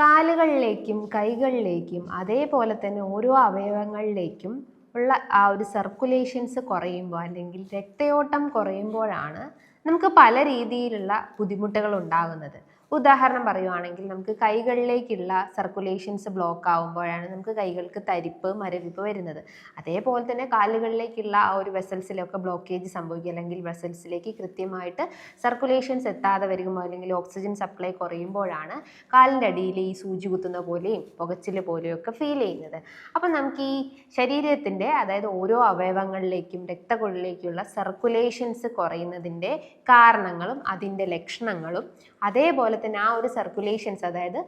കാലുകളിലേക്കും കൈകളിലേക്കും അതേപോലെ തന്നെ ഓരോ അവയവങ്ങളിലേക്കും ഉള്ള ആ ഒരു സർക്കുലേഷൻസ് കുറയുമ്പോൾ അല്ലെങ്കിൽ രക്തയോട്ടം കുറയുമ്പോഴാണ് നമുക്ക് പല രീതിയിലുള്ള ബുദ്ധിമുട്ടുകൾ ഉണ്ടാകുന്നത്. ഉദാഹരണം പറയുവാണെങ്കിൽ നമുക്ക് കൈകളിലേക്കുള്ള സർക്കുലേഷൻസ് ബ്ലോക്ക് ആവുമ്പോഴാണ് നമുക്ക് കൈകൾക്ക് തരിപ്പ് മരവിപ്പ് വരുന്നത്. അതേപോലെ തന്നെ കാലുകളിലേക്കുള്ള ആ ഒരു വെസൽസിലൊക്കെ ബ്ലോക്കേജ് സംഭവിക്കുക അല്ലെങ്കിൽ വെസൽസിലേക്ക് കൃത്യമായിട്ട് സർക്കുലേഷൻസ് എത്താതെ വരുമ്പോൾ അല്ലെങ്കിൽ ഓക്സിജൻ സപ്ലൈ കുറയുമ്പോഴാണ് കാലിന്റെ അടിയിൽ ഈ സൂചി കുത്തുന്ന പോലെയും പുകച്ചിൽ പോലെയൊക്കെ ഫീൽ ചെയ്യുന്നത്. അപ്പം നമുക്ക് ഈ ശരീരത്തിന്റെ അതായത് ഓരോ അവയവങ്ങളിലേക്കും രക്തക്കുഴലിലേക്കുള്ള സർക്കുലേഷൻസ് കുറയുന്നതിന്റെ കാരണങ്ങളും അതിന്റെ ലക്ഷണങ്ങളും അതേപോലെ തന്നെ ആ ഒരു സർക്കുലേഷൻസ് അതായത്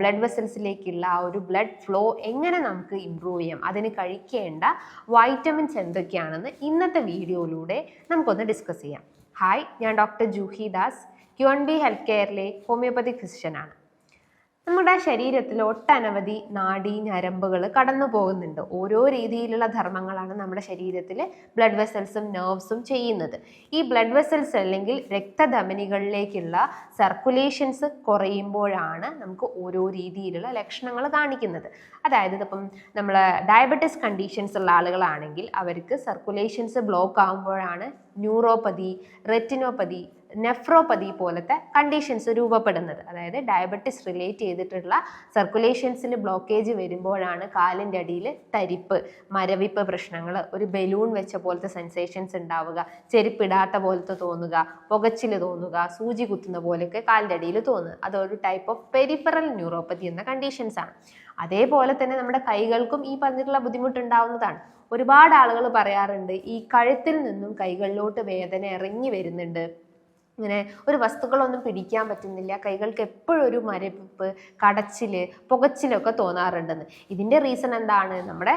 ബ്ലഡ് വെസൽസിലേക്കുള്ള ആ ഒരു ബ്ലഡ് ഫ്ലോ എങ്ങനെ നമുക്ക് ഇമ്പ്രൂവ് ചെയ്യാം? അതിന് കഴിക്കേണ്ട വൈറ്റമിൻസ് എന്തൊക്കെയാണെന്ന് ഇന്നത്തെ വീഡിയോയിലൂടെ നമുക്കൊന്ന് ഡിസ്കസ് ചെയ്യാം. ഹായ് ഞാൻ doctor Juhi Das. Q N B health കെയറിലെ homeopathy ഫിസിഷ്യനാണ് നമ്മുടെ ശരീരത്തിൽ ഒട്ടനവധി നാഡീ ഞരമ്പുകൾ കടന്നു പോകുന്നുണ്ട്. ഓരോ രീതിയിലുള്ള ധർമ്മങ്ങളാണ് നമ്മുടെ ശരീരത്തിൽ ബ്ലഡ് വെസൽസും നെർവ്സും ചെയ്യുന്നത്. ഈ ബ്ലഡ് വെസൽസ് അല്ലെങ്കിൽ രക്തധമനികളിലേക്കുള്ള സർക്കുലേഷൻസ് കുറയുമ്പോഴാണ് നമുക്ക് ഓരോ രീതിയിലുള്ള ലക്ഷണങ്ങൾ കാണിക്കുന്നത്. അതായത് ഇപ്പം നമ്മൾ ഡയബറ്റിസ് കണ്ടീഷൻസ് ഉള്ള ആളുകളാണെങ്കിൽ അവർക്ക് സർക്കുലേഷൻസ് ബ്ലോക്ക് ആകുമ്പോഴാണ് ന്യൂറോപ്പതി റെറ്റിനോപ്പതി നെഫ്രോപ്പതി പോലത്തെ കണ്ടീഷൻസ് രൂപപ്പെടുന്നത്. അതായത് ഡയബറ്റിസ് റിലേറ്റ് ചെയ്തിട്ടുള്ള സർക്കുലേഷൻസിൽ ബ്ലോക്കേജ് വരുമ്പോഴാണ് കാലിന്റെ അടിയിൽ തരിപ്പ് മരവിപ്പ് പ്രശ്നങ്ങൾ ഒരു ബലൂൺ വെച്ച പോലത്തെ സെൻസേഷൻസ് ഉണ്ടാവുക ചെരുപ്പിടാത്ത പോലത്തെ തോന്നുക പുകച്ചിൽ തോന്നുക സൂചി കുത്തുന്ന പോലെയൊക്കെ കാലിന്റെ അടിയിൽ തോന്നുക. അതൊരു ടൈപ്പ് ഓഫ് പെരിഫറൽ ന്യൂറോപ്പതി എന്ന കണ്ടീഷൻസ് ആണ്. അതേപോലെ തന്നെ നമ്മുടെ കൈകൾക്കും ഈ പറഞ്ഞിട്ടുള്ള ബുദ്ധിമുട്ടുണ്ടാവുന്നതാണ്. ഒരുപാട് ആളുകൾ പറയാറുണ്ട് ഈ കഴുത്തിൽ നിന്നും കൈകളിലോട്ട് വേദന ഇറങ്ങി വരുന്നുണ്ട്. ഇങ്ങനെ ഒരു വസ്തുക്കളൊന്നും പിടിക്കാൻ പറ്റുന്നില്ല. കൈകൾക്ക് എപ്പോഴും ഒരു മരവിപ്പ് കടച്ചിൽ പുകച്ചിലൊക്കെ തോന്നാറുണ്ടെന്ന്. ഇതിന്റെ റീസൺ എന്താണ്? നമ്മുടെ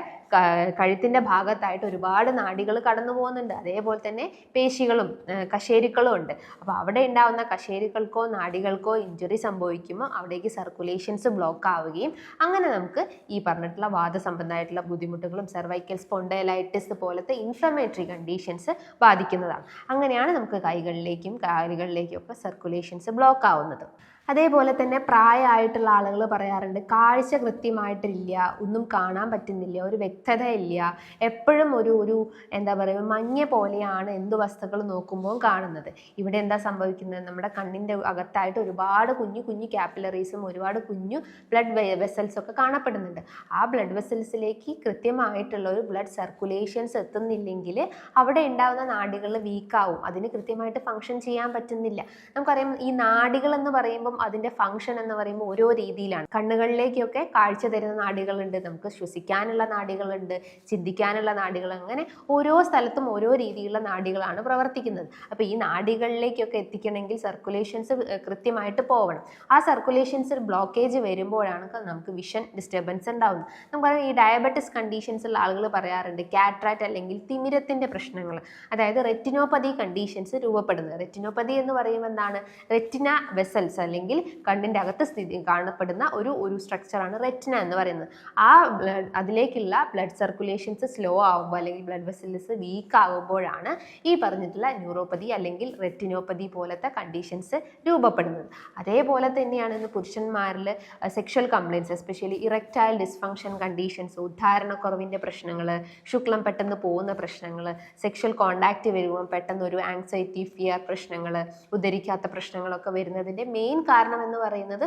കഴുത്തിന്റെ ഭാഗത്തായിട്ട് ഒരുപാട് നാടികൾ കടന്നു പോകുന്നുണ്ട്. അതേപോലെ തന്നെ പേശികളും കശേരുക്കളും ഉണ്ട്. അപ്പോൾ അവിടെ ഉണ്ടാവുന്ന കശേരുക്കൾക്കോ നാടികൾക്കോ ഇഞ്ചുറി സംഭവിക്കുമ്പോൾ അവിടേക്ക് സർക്കുലേഷൻസ് ബ്ലോക്ക് ആവുകയും അങ്ങനെ നമുക്ക് ഈ പറഞ്ഞിട്ടുള്ള വാദസംബന്ധമായിട്ടുള്ള ബുദ്ധിമുട്ടുകളും സെർവൈക്കൽ സ്പോണ്ടൈലൈറ്റിസ് പോലത്തെ ഇൻഫ്ലമേറ്ററി കണ്ടീഷൻസ് ബാധിക്കുന്നതാണ്. അങ്ങനെയാണ് നമുക്ക് കൈകളിലേക്കും കാലുകളിലേക്കും ഒക്കെ സർക്കുലേഷൻസ് ബ്ലോക്ക് ആവുന്നത്. അതേപോലെ തന്നെ പ്രായമായിട്ടുള്ള ആളുകൾ പറയാറുണ്ട് കാഴ്ച കൃത്യമായിട്ടില്ല ഒന്നും കാണാൻ പറ്റുന്നില്ല ഒരു വ്യക്തത ഇല്ല എപ്പോഴും ഒരു ഒരു എന്താ പറയുക മഞ്ഞ പോലെയാണ് എന്ത് വസ്തുക്കൾ നോക്കുമ്പോൾ കാണുന്നത്. ഇവിടെ എന്താ സംഭവിക്കുന്നത്? നമ്മുടെ കണ്ണിന്റെ അകത്തായിട്ട് ഒരുപാട് കുഞ്ഞു കുഞ്ഞു ക്യാപ്പിലറീസും ഒരുപാട് കുഞ്ഞു ബ്ലഡ് വെസൽസ് ഒക്കെ കാണപ്പെടുന്നുണ്ട്. ആ ബ്ലഡ് വെസൽസിലേക്ക് കൃത്യമായിട്ടുള്ള ഒരു ബ്ലഡ് സർക്കുലേഷൻസ് എത്തുന്നില്ലെങ്കിൽ അവിടെ ഉണ്ടാകുന്ന നാഡികൾ വീക്കാവും അതിന് കൃത്യമായിട്ട് ഫങ്ഷൻ ചെയ്യാൻ പറ്റുന്നില്ല. നമുക്കറിയാം ഈ നാഡികൾ എന്ന് പറയുമ്പോൾ അതിന്റെ ഫംഗ്ഷൻ എന്ന് പറയുമ്പോൾ ഓരോ രീതിയിലാണ്. കണ്ണുകളിലേക്കൊക്കെ കാഴ്ച തരുന്ന നാടികളുണ്ട് നമുക്ക് ശ്വസിക്കാനുള്ള നാടികളുണ്ട് ചിന്തിക്കാനുള്ള നാടികൾ അങ്ങനെ ഓരോ സ്ഥലത്തും ഓരോ രീതിയിലുള്ള നാടികളാണ് പ്രവർത്തിക്കുന്നത്. അപ്പോൾ ഈ നാടികളിലേക്കൊക്കെ എത്തിക്കണമെങ്കിൽ സർക്കുലേഷൻസ് കൃത്യമായിട്ട് പോകണം ആ സർക്കുലേഷൻസിൽ ബ്ലോക്കേജ് വരുമ്പോഴാണ് നമുക്ക് വിഷൻ ഡിസ്റ്റർബൻസ് ഉണ്ടാകുന്നത് പറയാം ഈ ഡയബറ്റിസ് കണ്ടീഷൻസ് ഉള്ള ആളുകൾ പറയാറുണ്ട് കാട്രാറ്റ് അല്ലെങ്കിൽ തിമിരത്തിന്റെ പ്രശ്നങ്ങൾ. അതായത് റെറ്റിനോപ്പതി കണ്ടീഷൻസ് രൂപപ്പെടുന്നത്. റെറ്റിനോപ്പതി എന്ന് പറയുമ്പോൾ എന്താണ്? റെറ്റിന വെസൽസ് അല്ലെങ്കിൽ കണ്ണിന്റെ അകത്ത് സ്ഥിതി കാണപ്പെടുന്ന ഒരു ഒരു സ്ട്രക്ചറാണ് റെറ്റിന എന്ന് പറയുന്നത്. ആ അതിലേക്കുള്ള ബ്ലഡ് സർക്കുലേഷൻസ് സ്ലോ ആകുമ്പോൾ അല്ലെങ്കിൽ ബ്ലഡ് വെസൽസ് വീക്ക് ആകുമ്പോഴാണ് ഈ പറഞ്ഞിട്ടുള്ള ന്യൂറോപ്പതി അല്ലെങ്കിൽ റെറ്റിനോപ്പതി പോലത്തെ കണ്ടീഷൻസ് രൂപപ്പെടുന്നത്. അതേപോലെ തന്നെയാണ് ഇന്ന് പുരുഷന്മാരിൽ sexual complaints especially erectile dysfunction conditions ഉദ്ധാരണക്കുറവിന്റെ പ്രശ്നങ്ങൾ ശുക്ലം പെട്ടെന്ന് പോകുന്ന പ്രശ്നങ്ങൾ സെക്ഷൽ കോണ്ടാക്റ്റ് വരുമ്പോൾ പെട്ടെന്ന് ഒരു ആങ്സൈറ്റി ഫിയർ പ്രശ്നങ്ങൾ ഉദ്ധരിക്കാത്ത പ്രശ്നങ്ങളൊക്കെ വരുന്നതിന്റെ മെയിൻ കാരണം എന്ന് പറയുന്നത്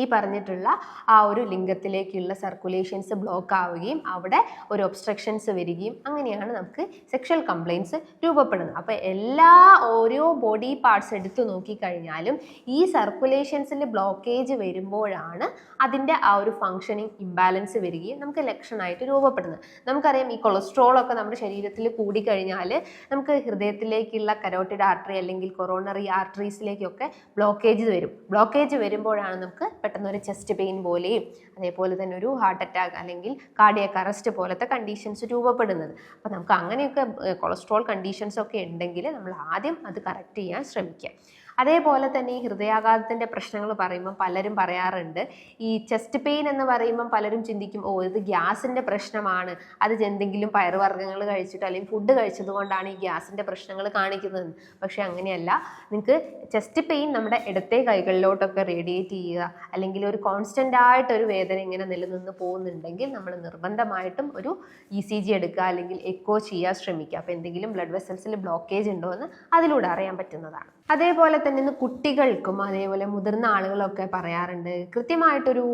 ഈ പറഞ്ഞിട്ടുള്ള ആ ഒരു ലിംഗത്തിലേക്കുള്ള സർക്കുലേഷൻസ് ബ്ലോക്ക് ആവുകയും അവിടെ ഒരു ഒബ്സ്ട്രക്ഷൻസ് വരികയും അങ്ങനെയാണ് നമുക്ക് സെക്ഷൽ കംപ്ലയിൻസ് രൂപപ്പെടുന്നത്. അപ്പോൾ എല്ലാ ഓരോ ബോഡി പാർട്സ് എടുത്തു നോക്കിക്കഴിഞ്ഞാലും ഈ സർക്കുലേഷൻസിൽ ബ്ലോക്കേജ് വരുമ്പോഴാണ് അതിന്റെ ആ ഒരു ഫങ്ഷനിങ് ഇംബാലൻസ് വരികയും നമുക്ക് ലക്ഷണമായിട്ട് രൂപപ്പെടുന്നത്. നമുക്കറിയാം ഈ കൊളസ്ട്രോൾ ഒക്കെ നമ്മുടെ ശരീരത്തിൽ കൂടിക്കഴിഞ്ഞാൽ നമുക്ക് ഹൃദയത്തിലേക്കുള്ള കരോട്ടിഡ് ആർട്ടറി അല്ലെങ്കിൽ കൊറോണറി ആർട്ടറീസിലേക്കൊക്കെ ബ്ലോക്കേജ് വരും. ബ്ലോക്കേജ് വരുമ്പോഴാണ് നമുക്ക് പെട്ടെന്ന് ഒരു ചെസ്റ്റ് പെയിൻ പോലെയും അതേപോലെ തന്നെ ഒരു ഹാർട്ട് അറ്റാക്ക് അല്ലെങ്കിൽ കാർഡിയക് അറസ്റ്റ് പോലത്തെ കണ്ടീഷൻസ് രൂപപ്പെടുന്നത്. അപ്പോൾ നമുക്ക് അങ്ങനെയൊക്കെ കൊളസ്ട്രോൾ കണ്ടീഷൻസ് ഒക്കെ ഉണ്ടെങ്കിൽ നമ്മൾ ആദ്യം അത് കറക്റ്റ് ചെയ്യാൻ ശ്രമിക്കുക. അതേപോലെ തന്നെ ഈ ഹൃദയാഘാതത്തിന്റെ പ്രശ്നങ്ങൾ പറയുമ്പോൾ പലരും പറയാറുണ്ട്. ഈ ചെസ്റ്റ് പെയിൻ എന്ന് പറയുമ്പോൾ പലരും ചിന്തിക്കും ഓ ഇത് ഗ്യാസിന്റെ പ്രശ്നമാണ്. അത് എന്തെങ്കിലും പയറുവർഗങ്ങൾ കഴിച്ചിട്ട് അല്ലെങ്കിൽ ഫുഡ് കഴിച്ചത് കൊണ്ടാണ് ഈ ഗ്യാസിന്റെ പ്രശ്നങ്ങൾ കാണിക്കുന്നത്. പക്ഷേ അങ്ങനെയല്ല. നിങ്ങൾക്ക് ചെസ്റ്റ് പെയിൻ നമ്മുടെ ഇടത്തെ കൈകളിലോട്ടൊക്കെ റേഡിയേറ്റ് ചെയ്യുക. അല്ലെങ്കിൽ ഒരു കോൺസ്റ്റന്റ് ആയിട്ട് ഒരു വേദന ഇങ്ങനെ നിലനിന്ന് പോകുന്നുണ്ടെങ്കിൽ നമ്മൾ നിർബന്ധമായിട്ടും ഒരു ഇ സി ജി എടുക്കുക അല്ലെങ്കിൽ എക്കോ ചെയ്യാൻ ശ്രമിക്കുക. അപ്പോൾ എന്തെങ്കിലും ബ്ലഡ് വെസൽസിൽ ബ്ലോക്കേജ് ഉണ്ടോ എന്ന് അതിലൂടെ അറിയാൻ പറ്റുന്നതാണ്. അതേപോലെ തന്നെ ഇന്ന് കുട്ടികൾക്കും അതേപോലെ മുതിർന്ന ആളുകളൊക്കെ പറയാറുണ്ട്. കൃത്യമായിട്ടൊരു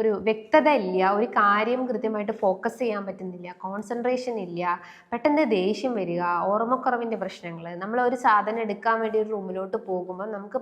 ഒരു വ്യക്തത ഇല്ല ഒരു കാര്യം കൃത്യമായിട്ട് ഫോക്കസ് ചെയ്യാൻ പറ്റുന്നില്ല കോൺസെൻട്രേഷൻ ഇല്ല പെട്ടെന്ന് ദേഷ്യം വരിക ഓർമ്മക്കുറവിന്റെ പ്രശ്നങ്ങൾ. നമ്മൾ ഒരു സാധനം എടുക്കാൻ വേണ്ടി ഒരു റൂമിലോട്ട് പോകുമ്പോൾ നമുക്ക്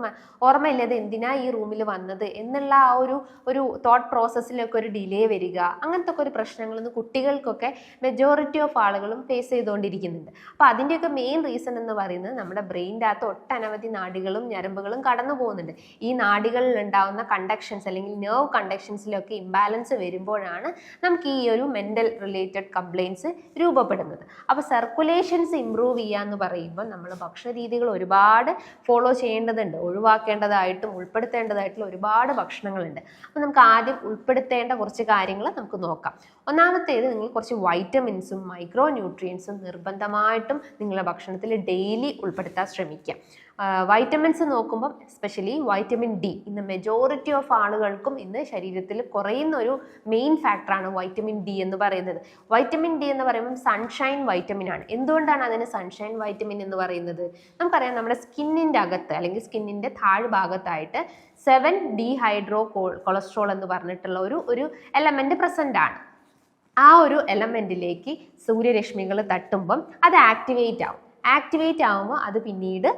ഓർമ്മയില്ലാതെ എന്തിനാ ഈ റൂമിൽ വന്നത് എന്നുള്ള ആ ഒരു ഒരു തോട്ട് പ്രോസസ്സിലൊക്കെ ഒരു ഡിലേ വരിക. അങ്ങനത്തെ ഒക്കെ ഒരു പ്രശ്നങ്ങൾ കുട്ടികൾക്കൊക്കെ മെജോറിറ്റി ഓഫ് ആളുകളും ഫേസ് ചെയ്തുകൊണ്ടിരിക്കുന്നുണ്ട്. അപ്പോൾ അതിന്റെയൊക്കെ മെയിൻ റീസൺ എന്ന് പറയുന്നത് നമ്മുടെ ബ്രെയിന്റെ അകത്ത് ഒട്ടനവധി നാടികളും ഞരമ്പുകളും കടന്നു പോകുന്നുണ്ട് ഈ നാടികളിൽ ഉണ്ടാകുന്ന കണ്ടക്ഷൻസ് അല്ലെങ്കിൽ നെർവ് കണ്ടക്ഷൻസിലൊക്കെ ഇംബാലൻസ് വരുമ്പോഴാണ് നമുക്ക് ഈ ഒരു മെന്റൽ റിലേറ്റഡ് കംപ്ലയിൻസ് രൂപപ്പെടുന്നത്. അപ്പോൾ സർക്കുലേഷൻസ് ഇമ്പ്രൂവ് ചെയ്യുക എന്ന് പറയുമ്പോൾ നമ്മൾ ഭക്ഷണരീതികൾ ഒരുപാട് ഫോളോ ചെയ്യേണ്ടതുണ്ട്. ഒഴിവാക്കേണ്ടതായിട്ടും ഉൾപ്പെടുത്തേണ്ടതായിട്ടുള്ള ഒരുപാട് ഭക്ഷണങ്ങളുണ്ട്. അപ്പോൾ നമുക്ക് ആദ്യം ഉൾപ്പെടുത്തേണ്ട കുറച്ച് കാര്യങ്ങൾ നമുക്ക് നോക്കാം. ഒന്നാമത്തേത് നിങ്ങൾ കുറച്ച് വൈറ്റമിൻസും മൈക്രോ ന്യൂട്രിയൻസും നിർബന്ധമായിട്ടും നിങ്ങളുടെ ഭക്ഷണത്തിൽ ഡെയിലി ഉൾപ്പെടുത്താൻ ശ്രമിക്കുക. വൈറ്റമിൻസ് നോക്കുമ്പോൾ എസ്പെഷ്യലി വൈറ്റമിൻ ഡി ഇന്ന് മെജോറിറ്റി ഓഫ് ആളുകൾക്കും ഇന്ന് ശരീരത്തിൽ കുറയുന്ന ഒരു മെയിൻ ഫാക്ടറാണ് വൈറ്റമിൻ ഡി എന്ന് പറയുന്നത്. വൈറ്റമിൻ ഡി എന്ന് പറയുമ്പോൾ സൺഷൈൻ വൈറ്റമിൻ ആണ്. എന്തുകൊണ്ടാണ് അതിന് സൺഷൈൻ വൈറ്റമിൻ എന്ന് പറയുന്നത്? നമുക്കറിയാം നമ്മുടെ സ്കിന്നിന്റെ അകത്ത് അല്ലെങ്കിൽ സ്കിന്നിന്റെ താഴ്ഭാഗത്തായിട്ട് സെവൻ ഡി ഹൈഡ്രോ കൊളസ്ട്രോൾ എന്ന് പറഞ്ഞിട്ടുള്ള ഒരു ഒരു എലമെന്റ് പ്രസന്റ് ആണ്. ആ ഒരു എലമെന്റിലേക്ക് സൂര്യരശ്മികൾ തട്ടുമ്പം അത് ആക്ടിവേറ്റ് ആവും. ആക്ടിവേറ്റ് ആകുമ്പോൾ അത് പിന്നീട്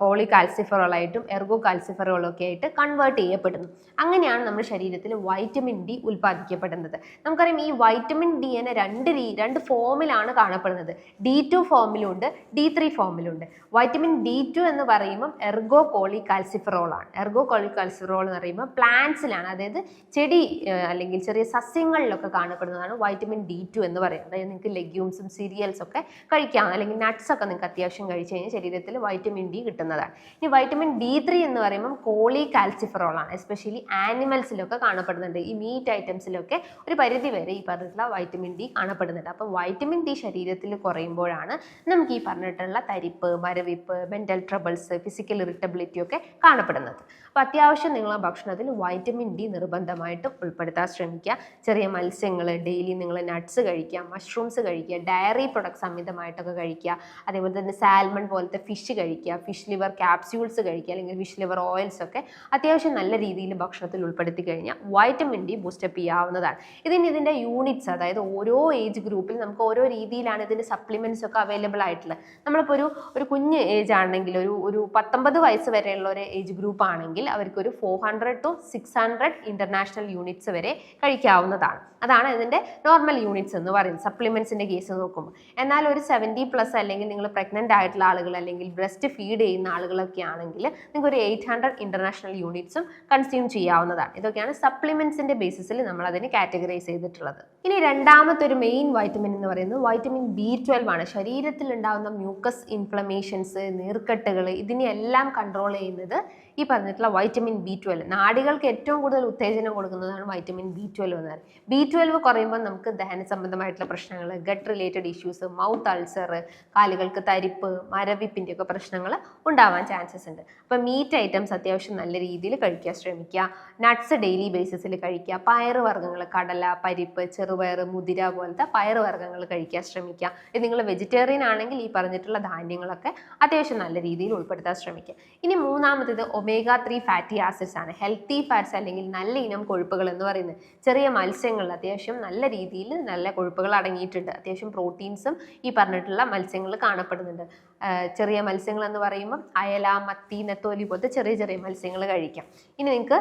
കോളി കാൽസിഫറോളായിട്ടും എർഗോ കാൽസിഫറോളൊക്കെ ആയിട്ട് കൺവേർട്ട് ചെയ്യപ്പെടുന്നു. അങ്ങനെയാണ് നമ്മുടെ ശരീരത്തിൽ വൈറ്റമിൻ ഡി ഉൽപ്പാദിക്കപ്പെടുന്നത്. നമുക്കറിയാം ഈ വൈറ്റമിൻ ഡി എന്ന രണ്ട് രീ രണ്ട് ഫോമിലാണ് കാണപ്പെടുന്നത്. ഡി ടു ഫോമിലുണ്ട് ഡി ത്രീ ഫോമിലുണ്ട്. വൈറ്റമിൻ ഡി ടു എന്ന് പറയുമ്പം എർഗോ കോളി കാൽസിഫറോളാണ് എർഗോ കോളി കാൽസിഫറോൾ എന്ന് പറയുമ്പോൾ പ്ലാന്റ്സിലാണ്. അതായത് ചെടി അല്ലെങ്കിൽ ചെറിയ സസ്യങ്ങളിലൊക്കെ കാണപ്പെടുന്നതാണ് വൈറ്റമിൻ ഡി ടു എന്ന് പറയുന്നത്. അതായത് നിങ്ങൾക്ക് ലെഗ്യൂംസും സീരിയൽസ് ഒക്കെ കഴിക്കാം. അല്ലെങ്കിൽ നട്ട്സ് ഒക്കെ നിങ്ങൾക്ക് അത്യാവശ്യം കഴിച്ചു കഴിഞ്ഞാൽ ശരീരത്തിൽ വൈറ്റമിൻ ഡി കിട്ടുന്നതാണ്. ഇനി വൈറ്റമിൻ ഡി ത്രീ എന്ന് പറയുമ്പോൾ കോളി കാൽസിഫറോളാണ് എസ്പെഷ്യലി ആനിമൽസിലൊക്കെ കാണപ്പെടുന്നുണ്ട്. ഈ മീറ്റ് ഐറ്റംസിലൊക്കെ ഒരു പരിധി വരെ ഈ പറഞ്ഞിട്ടുള്ള വൈറ്റമിൻ ഡി കാണപ്പെടുന്നുണ്ട്. അപ്പം വൈറ്റമിൻ ഡി ശരീരത്തിൽ കുറയുമ്പോഴാണ് നമുക്ക് ഈ പറഞ്ഞിട്ടുള്ള തരിപ്പ് മരവിപ്പ് മെന്റൽ ട്രബിൾസ് ഫിസിക്കൽ ഇറിറ്റബിലിറ്റി ഒക്കെ കാണപ്പെടുന്നത്. അപ്പോൾ അത്യാവശ്യം നിങ്ങൾ ഭക്ഷണത്തിൽ വൈറ്റമിൻ ഡി നിർബന്ധമായിട്ടും ഉൾപ്പെടുത്താൻ ശ്രമിക്കുക. ചെറിയ മത്സ്യങ്ങൾ ഡെയിലി നിങ്ങൾ നട്ട്സ് കഴിക്കുക മഷ്റൂംസ് കഴിക്കുക ഡയറി പ്രൊഡക്ട്സ് അമിതമായിട്ടൊക്കെ കഴിക്കുക. അതേപോലെ തന്നെ സാൽമൺ പോലത്തെ ഫിഷ് കഴിക്കുക ഫിഷ് ലിവർ ക്യാപ്സ്യൂൾസ് കഴിക്കുക അല്ലെങ്കിൽ ഫിഷ് ലിവർ ഓയിൽസ് ഒക്കെ അത്യാവശ്യം നല്ല രീതിയിൽ ഭക്ഷണത്തിൽ ഉൾപ്പെടുത്തി കഴിഞ്ഞാൽ വൈറ്റമിൻ ഡി ബൂസ്റ്റപ്പ് ചെയ്യാവുന്നതാണ്. ഇതിന് ഇതിന്റെ യൂണിറ്റ്സ് അതായത് ഓരോ ഏജ് ഗ്രൂപ്പിൽ നമുക്ക് ഓരോ രീതിയിലാണ് ഇതിന്റെ സപ്ലിമെന്റ്സ് ഒക്കെ അവൈലബിൾ ആയിട്ടുള്ളത്. നമ്മളിപ്പോൾ ഒരു ഒരു കുഞ്ഞ് ഏജ് ആണെങ്കിൽ ഒരു ഒരു പത്തൊമ്പത് വയസ്സ് വരെയുള്ള ഒരു ഏജ് ഗ്രൂപ്പ് ആണെങ്കിൽ അവർക്കൊരു four hundred to six hundred international units വരെ കഴിക്കാവുന്നതാണ്. അതാണ് ഇതിന്റെ നോർമൽ യൂണിറ്റ്സ് എന്ന് പറയുന്നത് സപ്ലിമെന്റ്സിന്റെ കേസ് നോക്കുമ്പോൾ. എന്നാൽ ഒരു സെവന്റി പ്ലസ് അല്ലെങ്കിൽ നിങ്ങൾ പ്രഗ്നന്റ് ആയിട്ടുള്ള ആളുകൾ അല്ലെങ്കിൽ ബ്രസ്റ്റ് ഫീഡ് ചെയ്യുന്ന ആളുകളൊക്കെ ആണെങ്കിൽ നിങ്ങൾക്ക് ഒരു എയ്റ്റ് ഹൺഡ്രഡ് ഇന്റർനാഷണൽ യൂണിറ്റ്സും കൺസ്യൂം ചെയ്യാവുന്നതാണ്. ഇതൊക്കെയാണ് സപ്ലിമെന്റ്സിന്റെ ബേസിസിൽ നമ്മൾ അതിനെ കാറ്റഗറൈസ് ചെയ്തിട്ടുള്ളത്. ഇനി രണ്ടാമത്തെ ഒരു മെയിൻ വൈറ്റമിൻ എന്ന് പറയുന്നത് വൈറ്റമിൻ ബി ട്വൽവ് ആണ്. ശരീരത്തിൽ ഉണ്ടാകുന്ന മ്യൂക്കസ് ഇൻഫ്ലമേഷൻസ് നീർക്കെട്ടുകൾ ഇതിനെയെല്ലാം കൺട്രോൾ ചെയ്യുന്നത് ഈ പറഞ്ഞിട്ടുള്ള വൈറ്റമിൻ ബി ട്വൽവ് നാടികൾക്ക് ഏറ്റവും കൂടുതൽ ഉത്തേജനം കൊടുക്കുന്നതാണ് വൈറ്റമിൻ ബി ട്വൽവ് എന്ന് പറയുന്നത്. ബി ട്വൽവ് കുറയുമ്പോൾ നമുക്ക് ദഹന സംബന്ധമായിട്ടുള്ള പ്രശ്നങ്ങൾ gut related issues mouth ulcer കാലുകൾക്ക് തരിപ്പ് മരവിപ്പിന്റെ ഒക്കെ പ്രശ്നങ്ങൾ ഉണ്ടാവാൻ ചാൻസസ് ഉണ്ട്. അപ്പം മീറ്റ് ഐറ്റംസ് അത്യാവശ്യം നല്ല രീതിയിൽ കഴിക്കാൻ ശ്രമിക്കുക. നട്ട്സ് ഡെയിലി ബേസിസിൽ കഴിക്കുക. പയറ് വർഗങ്ങൾ കടല പരിപ്പ് ചെറുപയർ മുതിര പോലത്തെ പയറുവർഗങ്ങൾ കഴിക്കാൻ ശ്രമിക്കുക. ഇത് നിങ്ങൾ വെജിറ്റേറിയൻ ആണെങ്കിൽ ഈ പറഞ്ഞിട്ടുള്ള ധാന്യങ്ങളൊക്കെ അത്യാവശ്യം നല്ല രീതിയിൽ ഉൾപ്പെടുത്താൻ ശ്രമിക്കുക. ഇനി മൂന്നാമത്തേത് ഒമേഗ ത്രീ ഫാറ്റി ആസിഡ്സ് ആണ്. ഹെൽത്തി ഫാറ്റ്സ് അല്ലെങ്കിൽ നല്ല ഇനം കൊഴുപ്പുകൾ എന്ന് പറയുന്നത് ചെറിയ മത്സ്യങ്ങൾ അത്യാവശ്യം നല്ല രീതിയിൽ നല്ല കൊഴുപ്പുകൾ അടങ്ങിയിട്ടുണ്ട്. അത്യാവശ്യം പ്രോട്ടീൻസും ഈ പറഞ്ഞിട്ടുള്ള മത്സ്യങ്ങൾ കാണപ്പെടുന്നുണ്ട്. ചെറിയ മത്സ്യങ്ങൾ എന്ന് പറയുമ്പം അയല മത്തി നെത്തോലി പോലത്തെ ചെറിയ ചെറിയ മത്സ്യങ്ങൾ കഴിക്കാം. ഇനി നിങ്ങൾക്ക്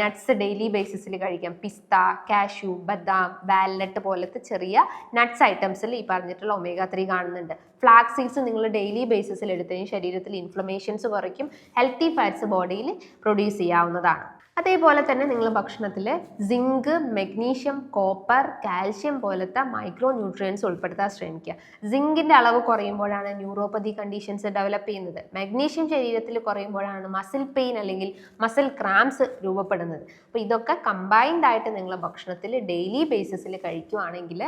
നട്ട്സ് ഡെയിലി ബേസിസിൽ കഴിക്കാം. പിസ്ത കാഷ്യൂ ബദാം വാൽനട്ട് പോലത്തെ ചെറിയ നട്ട്സ് ഐറ്റംസിൽ ഈ പറഞ്ഞിട്ടുള്ള ഒമേഗ ത്രീ കാണുന്നുണ്ട്. ഫ്ലാക്സ് സീഡ്സ് നിങ്ങൾ ഡെയിലി ബേസിസിൽ എടുത്തതിന് ശരീരത്തിൽ ഇൻഫ്ലമേഷൻസ് കുറയ്ക്കും. ഹെൽത്തി ഫാറ്റ്സ് ബോഡിയിൽ പ്രൊഡ്യൂസ് ചെയ്യാവുന്നതാണ്. അതേപോലെ തന്നെ നിങ്ങൾ ഭക്ഷണത്തിൽ സിങ്ക് മെഗ്നീഷ്യം കോപ്പർ കാൽഷ്യം പോലത്തെ മൈക്രോ ന്യൂട്രിയൻസ് ഉൾപ്പെടുത്താൻ ശ്രമിക്കുക. സിങ്കിന്റെ അളവ് കുറയുമ്പോഴാണ് ന്യൂറോപ്പതി കണ്ടീഷൻസ് ഡെവലപ്പ് ചെയ്യുന്നത്. മെഗ്നീഷ്യം ശരീരത്തിൽ കുറയുമ്പോഴാണ് മസിൽ പെയിൻ അല്ലെങ്കിൽ മസിൽ ക്രാംസ് രൂപപ്പെടുന്നത്. അപ്പോൾ ഇതൊക്കെ കമ്പൈൻഡ് ആയിട്ട് നിങ്ങൾ ഭക്ഷണത്തിൽ ഡെയിലി ബേസിസിൽ കഴിക്കുകയാണെങ്കിൽ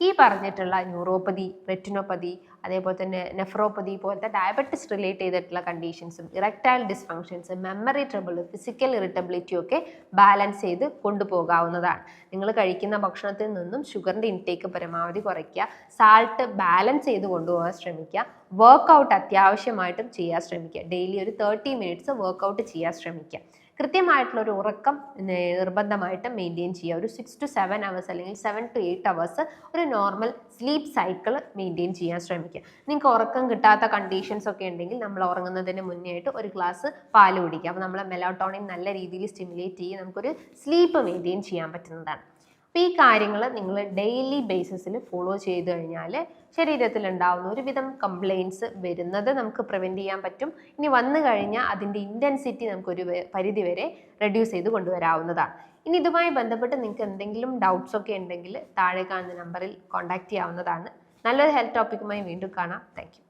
ഈ പറഞ്ഞിട്ടുള്ള ന്യൂറോപ്പതി റെറ്റിനോപ്പതി അതേപോലെ തന്നെ നെഫ്രോപ്പതി പോലത്തെ ഡയബറ്റിസ് റിലേറ്റ് ചെയ്തിട്ടുള്ള കണ്ടീഷൻസും erectile dysfunctions memory trouble physical ഇറിറ്റബിലിറ്റിയും ഒക്കെ ബാലൻസ് ചെയ്ത് കൊണ്ടുപോകാവുന്നതാണ്. നിങ്ങൾ കഴിക്കുന്ന ഭക്ഷണത്തിൽ നിന്നും ഷുഗറിന്റെ ഇൻടേക്ക് പരമാവധി കുറയ്ക്കുക. സാൾട്ട് ബാലൻസ് ചെയ്ത് കൊണ്ടുപോകാൻ ശ്രമിക്കുക. വർക്കൗട്ട് അത്യാവശ്യമായിട്ടും ചെയ്യാൻ ശ്രമിക്കുക. ഡെയിലി ഒരു തേർട്ടി മിനിറ്റ്സ് വർക്കൗട്ട് ചെയ്യാൻ ശ്രമിക്കുക. കൃത്യമായിട്ടുള്ള ഒരു ഉറക്കം നിർബന്ധമായിട്ട് മെയിന്റെയിൻ ചെയ്യുക. ഒരു സിക്സ് ടു സെവൻ അവേഴ്സ് അല്ലെങ്കിൽ സെവൻ ടു എയ്റ്റ് അവേഴ്സ് ഒരു നോർമൽ സ്ലീപ്പ് സൈക്കിൾ മെയിന്റെയിൻ ചെയ്യാൻ ശ്രമിക്കുക. നിങ്ങൾക്ക് ഉറക്കം കിട്ടാത്ത കണ്ടീഷൻസ് ഒക്കെ ഉണ്ടെങ്കിൽ നമ്മൾ ഉറങ്ങുന്നതിന് മുന്നേ ആയിട്ട് ഒരു ഗ്ലാസ് പാൽ കുടിക്കുക. അപ്പോൾ നമ്മളെ മെലോട്ടോണിൻ നല്ല രീതിയിൽ സ്റ്റിമുലേറ്റ് ചെയ്യുക നമുക്കൊരു സ്ലീപ്പ് മെയിന്റെയിൻ ചെയ്യാൻ പറ്റുന്നതാണ്. അപ്പോൾ ഈ കാര്യങ്ങൾ നിങ്ങൾ ഡെയിലി ബേസിസിൽ ഫോളോ ചെയ്ത് കഴിഞ്ഞാൽ ശരീരത്തിൽ ഉണ്ടാവുന്ന ഒരുവിധം കംപ്ലയിൻസ് വരുന്നത് നമുക്ക് പ്രിവെന്റ് ചെയ്യാൻ പറ്റും. ഇനി വന്നു കഴിഞ്ഞാൽ അതിന്റെ ഇന്റൻസിറ്റി നമുക്കൊരു പരിധി വരെ റെഡ്യൂസ് ചെയ്ത് കൊണ്ടുവരാവുന്നതാണ്. ഇനി ഇതുമായി ബന്ധപ്പെട്ട് നിങ്ങൾക്ക് എന്തെങ്കിലും ഡൗട്ട്സ് ഒക്കെ ഉണ്ടെങ്കിൽ താഴെ കാണുന്ന നമ്പറിൽ കോൺടാക്റ്റ് ചെയ്യാവുന്നതാണ്. നല്ലൊരു ഹെൽത്ത് ടോപ്പിക്കുമായി വീണ്ടും കാണാം. താങ്ക്